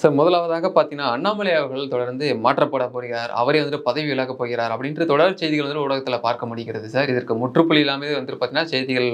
Sir முதலாவதாக பார்த்தீங்கன்னா அண்ணாமலை அவர்கள் தொடர்ந்து மாற்றப்பட போகிறார். அவரே வந்துட்டு பதவி விலக போகிறார் அப்படின்ற தொடர் செய்திகள் வந்து ஊடகத்தில் பார்க்க முடிகிறது சார். இதற்கு முற்றுப்புள்ளி இல்லாமல் வந்துட்டு பார்த்தீங்கன்னா செய்திகள்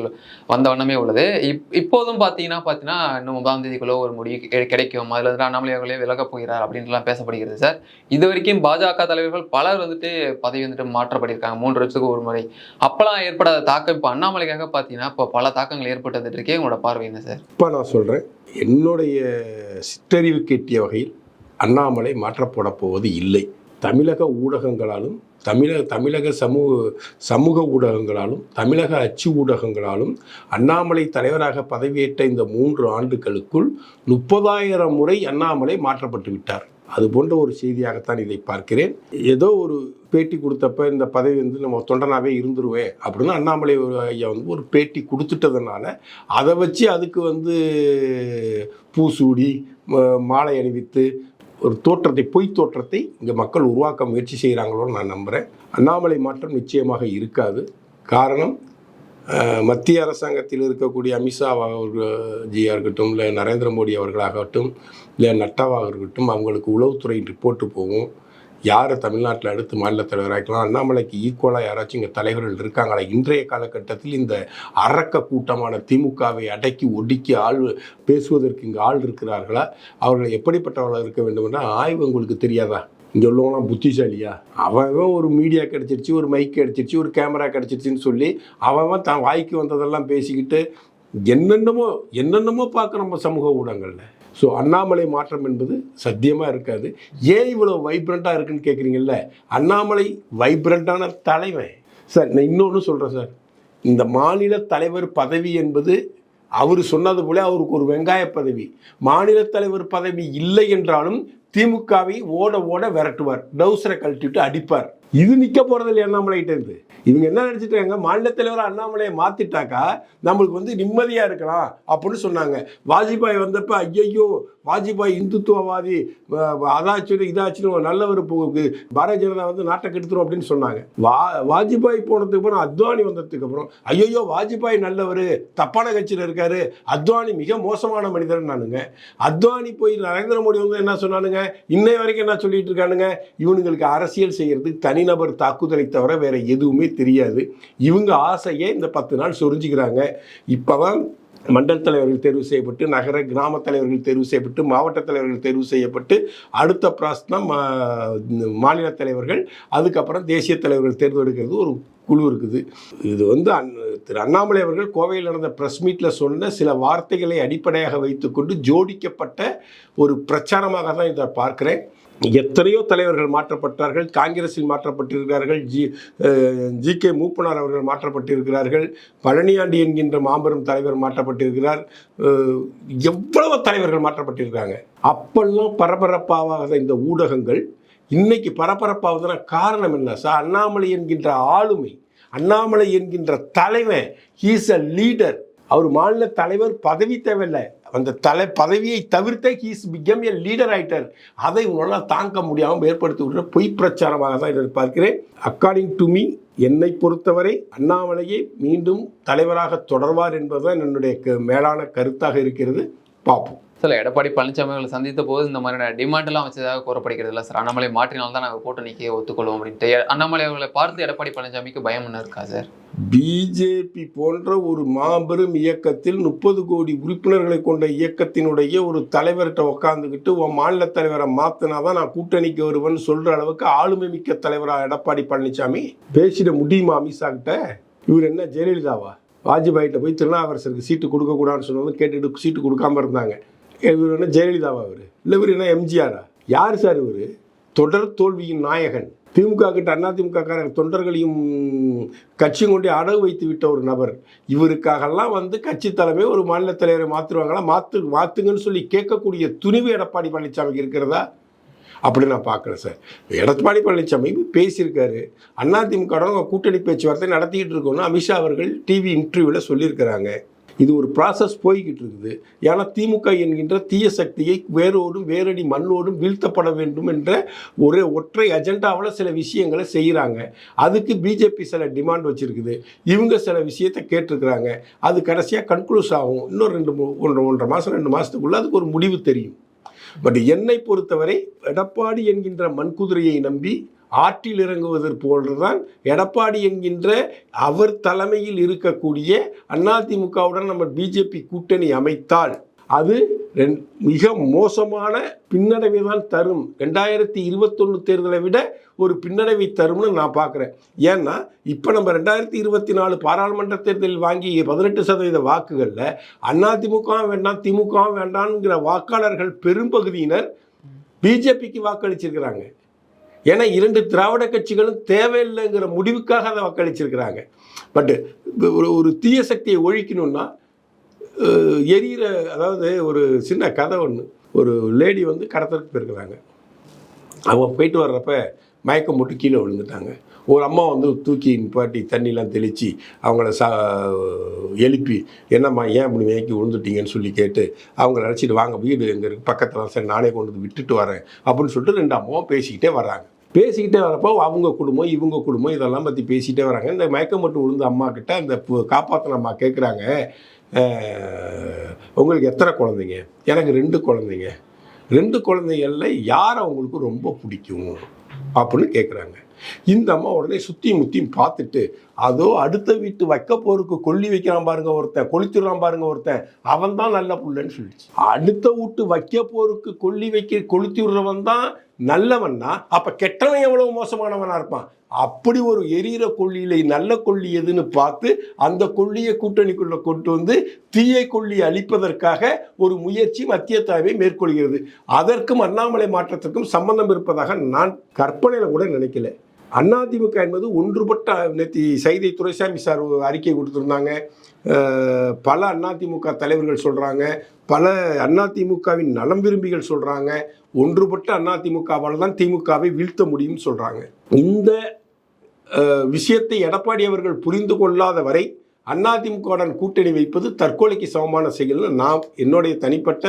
வந்த வண்ணமே உள்ளது. இப் இப்போதும் பார்த்தீங்கன்னா பார்த்தீங்கன்னா இன்னும் ஒன்பதாம் தேதிக்குள்ள ஒரு முடிவு கிடைக்கும். அதில் வந்துட்டு அண்ணாமலை அவர்களே விலகப் போகிறார் அப்படின்ட்டுலாம் பேசப்படுகிறது சார். இது வரைக்கும் பாஜக தலைவர்கள் பலர் வந்துட்டு பதவி வந்துட்டு மாற்றப்பட்டிருக்காங்க. மூன்று வருஷத்துக்கு ஒரு முறை. அப்போலாம் ஏற்படாத தாக்கம் இப்போ அண்ணாமலைக்காக பார்த்தீங்கன்னா இப்போ பல தாக்கங்கள் ஏற்பட்டு வந்துட்டு இருக்கே உங்களோட பார்வை என்ன சார்? இப்போ நான் சொல்கிறேன் என்னுடைய சிற்றறிவு கேட்டிய வகையில் அண்ணாமலை மாற்றப்பட போவது இல்லை. தமிழக ஊடகங்களாலும் தமிழக தமிழக சமூக சமூக ஊடகங்களாலும் தமிழக அச்சு ஊடகங்களாலும் அண்ணாமலை தலைவராக பதவியேற்ற இந்த மூன்று ஆண்டுகளுக்குள் முப்பதாயிரம் முறை அண்ணாமலை மாற்றப்பட்டு விட்டார். அது போன்ற ஒரு செய்தியாகத்தான் இதை பார்க்கிறேன். ஏதோ ஒரு பேட்டி கொடுத்தப்ப இந்த பதவி வந்து நம்ம தொண்டனாகவே இருந்துருவேன் அப்படின்னு அண்ணாமலை ஒரு ஐயா வந்து ஒரு பேட்டி கொடுத்துட்டதுனால அதை வச்சு அதுக்கு வந்து பூசூடி மாலை அணிவித்து ஒரு தோற்றத்தை பொய் தோற்றத்தை இங்கே மக்கள் உருவாக்க முயற்சி செய்கிறாங்களோன்னு நான் நம்புகிறேன் அண்ணாமலை மாற்றம் நிச்சயமாக இருக்காது. காரணம் மத்திய அரசாங்கத்தில் இருக்கக்கூடிய அமித்ஷா அவர்கள் இருக்கட்டும் இல்லை நரேந்திர மோடி அவர்களாகட்டும் இல்லை நட்டாவாக இருக்கட்டும் அவங்களுக்கு உளவுத்துறை ரிப்போர்ட்டு போகும். யார் தமிழ்நாட்டில் அடுத்து மாநில தலைவராக்கலாம் அண்ணாமலைக்கு ஈக்குவலாக யாராச்சும் இங்கே தலைவர்கள் இருக்காங்களா? இன்றைய காலகட்டத்தில் இந்த அரக்க கூட்டமான திமுகவை அடக்கி ஒடுக்கி ஆள் பேசுவதற்கு இங்கே ஆள் இருக்கிறார்களா? அவர்கள் எப்படிப்பட்டவர்களாக இருக்க வேண்டும் என்றால் ஆய்வு உங்களுக்கு தெரியாதா? இங்கே உள்ளவங்களாம் புத்திசாலியா? அவன் ஒரு மீடியா கிடச்சிருச்சு ஒரு மைக் கிடச்சிருச்சு ஒரு கேமரா கிடச்சிருச்சுன்னு சொல்லி அவன் அவன் தான் வாய்க்கு வந்ததெல்லாம் பேசிக்கிட்டு என்னென்னமோ என்னென்னமோ பார்க்குறோம் நம்ம சமூக ஊடகங்களில். ஸோ அண்ணாமலை மாற்றம் என்பது சத்தியமாக இருக்காது. ஏன் இவ்வளோ வைப்ரண்ட்டாக இருக்குன்னு கேட்குறீங்கல்ல? அண்ணாமலை வைப்ரண்ட்டான தலைவன். சார் நான் இன்னொன்று சொல்கிறேன் சார். இந்த மாநில தலைவர் பதவி என்பது அவர் சொன்னது போல அவருக்கு ஒரு வெங்காய பதவி. மாநில தலைவர் பதவி இல்லை என்றாலும் திமுகவை ஓட ஓட விரட்டுவார். டவுசரை கழட்டிட்டு அடிப்பார். இது நிற்க போகிறது இல்லை அண்ணாமலைகிட்ட இருந்து? இவங்க என்ன நினச்சிட்டாங்க மாநில தலைவர் அண்ணாமலையை மாற்றிட்டாக்கா நம்மளுக்கு வந்து நிம்மதியாக இருக்கலாம் அப்படின்னு சொன்னாங்க. வாஜ்பாய் வந்தப்போ ஐயையோ வாஜ்பாய் இந்துத்துவவாதி அஹ், அதாச்சும் இதாச்சும் நல்லவர் போகுது பாரதிய ஜனதா வந்து நாட்டை கெடுத்துரும் அப்படின்னு சொன்னாங்க. வா வாஜ்பாய் போனதுக்கு அப்புறம் அத்வானி வந்ததுக்கு அப்புறம் ஐயையோ வாஜ்பாய் நல்லவர் தப்பான கட்சியில் இருக்காரு அத்வானி மிக மோசமான மனிதர் நானுங்க. அத்வானி போய் நரேந்திர மோடி வந்து என்ன சொன்னானுங்க? இன்னை வரைக்கும் என்ன சொல்லிட்டு இருக்கானுங்க? இவனுங்களுக்கு அரசியல் செய்யறதுக்கு தனிநபர் தாக்குதலை தவிர வேற எதுவுமே தெரியாது. இவங்க ஆசையே இந்த பத்து நாள் சொரிஞ்சுக்கிறாங்க. இப்போதான் மண்டல் தலைவர்கள் தேர்வு செய்யப்பட்டு நகர கிராம தலைவர்கள் தேர்வு செய்யப்பட்டு மாவட்ட தலைவர்கள் தேர்வு செய்யப்பட்டு அடுத்த பிராசனம் மாநில தலைவர்கள் அதுக்கப்புறம் தேசிய தலைவர்கள் தேர்ந்தெடுக்கிறது ஒரு குழு இருக்குது. இது வந்து அந் திரு அண்ணாமலை அவர்கள் கோவையில் நடந்த ப்ரெஸ் மீட்டில் சொன்ன சில வார்த்தைகளை அடிப்படையாக வைத்துக்கொண்டு ஜோடிக்கப்பட்ட ஒரு பிரச்சாரமாக தான் இதை பார்க்குறேன். எத்தனையோ தலைவர்கள் மாற்றப்பட்டார்கள். காங்கிரஸில் மாற்றப்பட்டிருக்கிறார்கள். ஜி ஜி கே மூப்பனார் அவர்கள் மாற்றப்பட்டிருக்கிறார்கள். பழனியாண்டி என்கின்ற மாபெரும் தலைவர் மாற்றப்பட்டிருக்கிறார். எவ்வளவு தலைவர்கள் மாற்றப்பட்டிருக்காங்க. அப்பெல்லாம் பரபரப்பாகாத இந்த ஊடகங்கள் இன்னைக்கு பரபரப்பாவதுன்னா காரணம் என்ன? சார் அண்ணாமலை என்கின்ற ஆளுமை அண்ணாமலை என்கின்ற தலைவன் ஹீஸ் அ லீடர் அவர் மாநில தலைவர் பதவி தேவையில்லை. அந்த தலை பதவியை தவிர்த்தே ஹீஸ் பிகம் எ லீடர் ஆயிட்டார். அதை உங்களால் தாங்க முடியாமல் ஏற்படுத்தி விடுற பொய் பிரச்சாரமாக தான் இதை பார்க்கிறேன். அக்கார்டிங் டு மீ என்னை பொறுத்தவரை அண்ணாமலையே மீண்டும் தலைவராக தொடர்வார் என்பதுதான் என்னுடைய க- மேலான கருத்தாக இருக்கிறது. பார்ப்போம். சில எடப்பாடி பழனிசாமி அவர்களை சந்தித்த போது இந்த மாதிரியான டிமாண்டெல்லாம் வச்சதாக கூறப்படுகிறது இல்லை சார் அண்ணாமலை மாற்றினால்தான் நாங்கள் கூட்டணிக்கு ஒத்துக்கொள்வோம் அப்படின்ட்டு. அண்ணாமலை அவர்களை பார்த்து எடப்பாடி பழனிசாமிக்கு பயம் என்ன இருக்கா சார் பிஜேபி போன்ற ஒரு மாபெரும் இயக்கத்தில் முப்பது கோடி உறுப்பினர்களை கொண்ட இயக்கத்தினுடைய ஒரு தலைவர்கிட்ட உட்காந்துக்கிட்டு உன் மாநில தலைவரை மாத்தினாதான் நான் கூட்டணிக்கு வருவேன் சொல்கிற அளவுக்கு ஆளுமை மிக்க தலைவராக எடப்பாடி பழனிசாமி பேசிட முடியுமா அமித்ஷா கிட்ட? இவர் என்ன ஜெயலலிதாவா? வாஜ்பாய்கிட்ட போய் திருநாவரசருக்கு சீட்டு கொடுக்கக்கூடாதுன்னு சொன்னதும் கேட்டுட்டு சீட்டு கொடுக்காம இருந்தாங்க. இவர் என்ன ஜெயலலிதாவா அவர் இல்லை இவர் என்ன எம்ஜிஆரா? யார் சார் இவர்? தொடர் தோல்வியின் நாயகன். திமுக கிட்ட அண்ணா தொண்டர்களையும் கட்சியும் கொண்டு அடகு வைத்து விட்ட ஒரு நபர். இவருக்காகலாம் வந்து கட்சி தலைமை ஒரு மாநில தலைவரை மாற்றுவாங்களா மாற்று மாற்றுங்கன்னு சொல்லி கேட்கக்கூடிய துணிவு எடப்பாடி பழனிசாமிக்கு இருக்கிறதா? அப்படி நான் பார்க்குறேன் சார். எடப்பாடி பழனிசாமி பேசியிருக்காரு. அதிமுக கூட்டணி பேச்சுவார்த்தை நடத்திக்கிட்டு இருக்கோன்னு அமித்ஷா அவர்கள் டிவி இன்டர்வியூவில் சொல்லியிருக்கிறாங்க. இது ஒரு ப்ராசஸ் போய்கிட்டு இருக்குது ஏன்னா திமுக என்கின்ற தீய சக்தியை வேரோடும் வேரடி மண்ணோடும் வீழ்த்தப்பட வேண்டும் என்ற ஒரே ஒற்றை அஜெண்டாவில் சில விஷயங்களை செய்கிறாங்க அதுக்கு பிஜேபி சில டிமாண்ட் வச்சுருக்குது. இவங்க சில விஷயத்தை கேட்டிருக்கிறாங்க. அது கடைசியாக கன்க்ளூஸ் ஆகும். இன்னும் ரெண்டு மூ- ஒன்றரை ஒன்றரை மாதம் ரெண்டு மாதத்துக்குள்ளே அதுக்கு ஒரு முடிவு தெரியும். பட் என்னை பொறுத்தவரை எடப்பாடி என்கின்ற மண்குதிரையை நம்பி ஆற்றில் இறங்குவதற்கு போன்றுதான் எடப்பாடி என்கின்ற அவர் தலைமையில் இருக்கக்கூடிய அதிமுகவுடன் நம்ம பிஜேபி கூட்டணி அமைத்தால் அது ரெண்- மிக மோசமான பின்னடைவை தான் தரும். ரெண்டாயிரத்தி இருபத்தொன்று தேர்தலை விட ஒரு பின்னடைவை தரும்னு நான் பார்க்குறேன். ஏன்னா இப்போ நம்ம ரெண்டாயிரத்தி இருபத்தி நாலு பாராளுமன்ற தேர்தலில் வாங்கிய பதினெட்டு சதவீத வாக்குகளில் அதிமுக வேண்டாம் திமுக வேண்டாம்ங்கிற வாக்காளர்கள் பெரும்பகுதியினர் பிஜேபிக்கு வாக்களிச்சிருக்கிறாங்க. ஏன்னா இரண்டு திராவிட கட்சிகளும் தேவையில்லைங்கிற முடிவுக்காக அதை வாக்களிச்சிருக்கிறாங்க. பட் ஒரு ஒரு தீய சக்தியை ஒழிக்கணும்னா எரியிற அதாவது ஒரு சின்ன கதை ஒன்று ஒரு லேடி வந்து கடத்தலுக்கு போயிருக்கிறாங்க. அவங்க போயிட்டு வர்றப்ப மயக்கம் போட்டு கீழே விழுந்துட்டாங்க. ஒரு அம்மா வந்து தூக்கி நிப்பாட்டி தண்ணிலாம் தெளித்து அவங்கள சா எழுப்பி என்னம்மா ஏன் இப்படி மயக்கி விழுந்துட்டீங்கன்னு சொல்லி கேட்டு அவங்கள அழைச்சிட்டு வாங்க வீடு எங்கே இருக்குது பக்கத்தில் சரி நானே கொண்டு வந்து விட்டுட்டு வரேன் அப்படின்னு சொல்லிட்டு ரெண்டு அம்மாவும் பேசிக்கிட்டே வர்றாங்க. பேசிக்கிட்டே வரப்போ அவங்க குடும்பம் இவங்க குடும்பம் இதெல்லாம் பற்றி பேசிக்கிட்டே வராங்க. இந்த மயக்கம் மட்டும் விழுந்த அம்மா கிட்ட அந்த காப்பாற்றின அம்மா கேட்குறாங்க உங்களுக்கு எத்தனை குழந்தைங்க? எனக்கு ரெண்டு குழந்தைங்க. ரெண்டு குழந்தைகளில் யார் அவங்களுக்கு ரொம்ப பிடிக்கும்? அப்படின்னு கேட்குறாங்க இந்த அம்மா உடனே சுற்றி முத்தியும் பார்த்துட்டு அதோ அடுத்த வீட்டு வைக்க போருக்கு கொல்லி வைக்கிறான் பாருங்க ஒருத்தன் கொளுத்திடுறான் பாருங்க ஒருத்தன். அவன் தான் நல்ல புள்ளன்னு சொல்லிச்சு. அடுத்த வீட்டு வைக்க போருக்கு கொல்லி வைக்க கொளுத்தி விடுறவன் தான் நல்லவன்னா அப்ப கெட்டவன் எவ்வளவு மோசமானவனா இருப்பான்? அப்படி ஒரு எரியிற கொல்லியில நல்ல கொல்லி எதுன்னு பார்த்து அந்த கொல்லியை கூட்டணிக்குள்ள கொண்டு வந்து தீயை கொல்லி அழிப்பதற்காக ஒரு முயற்சி மத்திய தலைமை மேற்கொள்கிறது. அதற்கும் அண்ணாமலை மாற்றத்திற்கும் சம்பந்தம் இருப்பதாக நான் கற்பனையில கூட நினைக்கல. அதிமுக என்பது ஒன்றுபட்ட நேற்று சைதை துரைசாமி சார் ஒரு அறிக்கை கொடுத்துருந்தாங்க. பல அதிமுக தலைவர்கள் சொல்கிறாங்க பல அதிமுகவின் நலம் விரும்பிகள் சொல்கிறாங்க ஒன்றுபட்ட அதிமுகவால் தான் திமுகவை வீழ்த்த முடியும்னு சொல்கிறாங்க இந்த விஷயத்தை எடப்பாடி அவர்கள் புரிந்து கொள்ளாத வரை அதிமுகவுடன் கூட்டணி வைப்பது தற்கொலைக்கு சமமான செயல்னு நான் என்னுடைய தனிப்பட்ட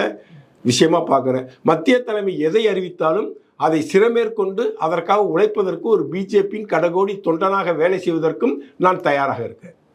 விஷயமா பார்க்குறேன். மத்திய தலைமை எதை அறிவித்தாலும் அதை சிறமேற்கொண்டு அதற்காக உழைப்பதற்கு ஒரு பிஜேபியின் கடகோடி தொண்டனாக வேலை செய்வதற்கும் நான் தயாராக இருக்கேன்.